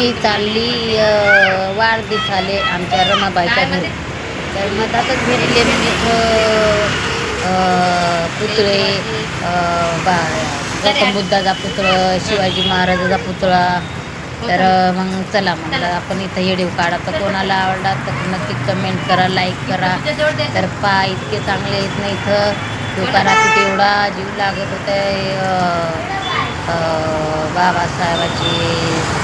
मी चालली अं, वाढदिवसाले आमच्या रमाबाईच्या घरी. तर मधातच भेटले मी इथं पुतळे बा गौतम बुद्धाचा पुतळा शिवाजी महाराजाचा पुतळा. तर मग चला म्हणलं आपण इथं येडीव काढा. तर कोणाला आवडला तर नक्की कमेंट करा लाईक करा. तर पा इतके चांगले आहेत ना इथं. दुकानात तेवढा जीव लागत होता बाबासाहेबाची.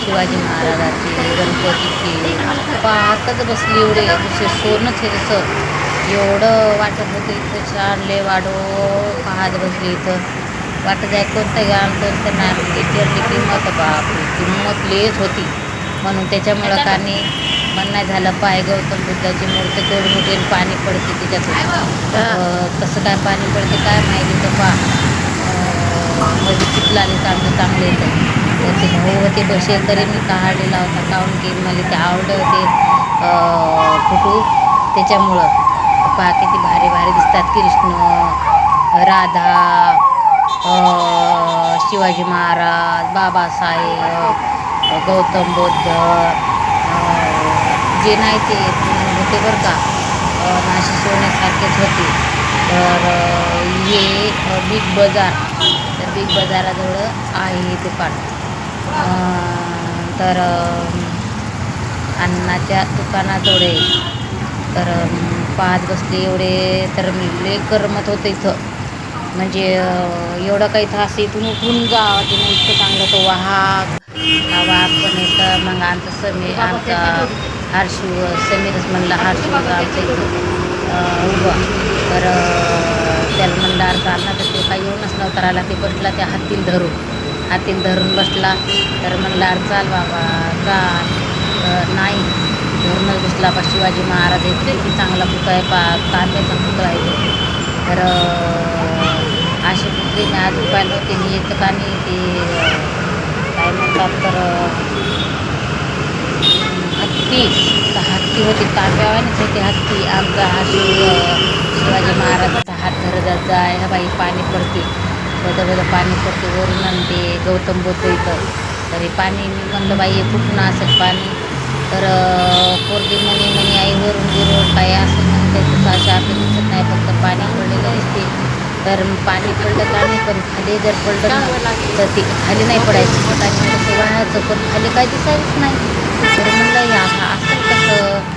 शिवाजी महाराजाची गणपतीची पाहतच बसली एवढे. जसे सोनंच हे जसं एवढं वाटत होतं इथं छान लय वाढो पाहत बसली इथं. वाटत आहे कोणतं गाण कोणतं नाही विचारली किंमत बापरे. किंमत लेच होती. म्हणून त्याच्यामुळं कानी मन नाही झालं. पाय गौतम बुद्धाची मूर्ती केवढी मोठी पाणी पडते त्याच्यात अं, कसं काय पाणी पडते काय माहिती तर पा मध्ये चांगलं चांगलं येतं. तर ते भाऊ होते बसेल तरी मी काढलेला होता. काऊन की मला ते आवडलं होते फोटो. त्याच्यामुळं. पहा किती भारी भारी दिसतात कृष्ण राधा शिवाजी महाराज बाबासाहेब गौतम बुद्ध जे नाही ते होते बरं का. नाशिक सोन्यासारखेच होते. तर हे बिग बाजार. बिग बाजाराजवळ आहे हे दुकान तर अन्नाच्या दुकानाजवळ. आहे. तर पाहत बसले एवढे तर मी लय करमत होतं इथं. म्हणजे एवढं काही तर असं इथून उठून जा तिने इतकं चांगलं तो वाघ हा वाघ पण येतं. मग आमचं समीर आमचा हर्षू समीरच म्हणलं हर्षू आमचं इथं उभं. तर त्याला म्हणलं अरे चालला तर ते काही येऊनच नव्हता आला ते बसला त्या हातील धरून. हातील धरून बसला. तर म्हणलं अरे चाल बाबा चाल नाही. धरूनच बसला बा शिवाजी महाराज. आहे की चांगला पुतळा आहे पा तांब्याचा पुतळा आहे तर असे पुतळे मी आज पाहिलं होते. मी का नाही ते काय म्हणतात तर हत्ती. तर हत्ती होती. तांब्यावानीच होती हत्ती. आमचा हा शिव शिवाजी महाराजाचा हात जाय हा बाई पाणी पडते. बद बद पाणी पडते वरून आणते गौतम बुद्ध इथं. तर हे पाणी मी म्हणलं बाई हे कुठून असेल पाणी. तर पोरगी म्हणे म्हणे आई वरून गिरून काय असेल? म्हणते तसं अशा आपली दिसत नाही फक्त पाणी पडलेलं दिसते. तर पाणी पडलं का नाही पण खाली जर पडलं तर ते खाली नाही पडायचं. पाणी वाहायचं पण खाली काय दिसायच नाही. तर म्हणलं हे असं असेल कसं?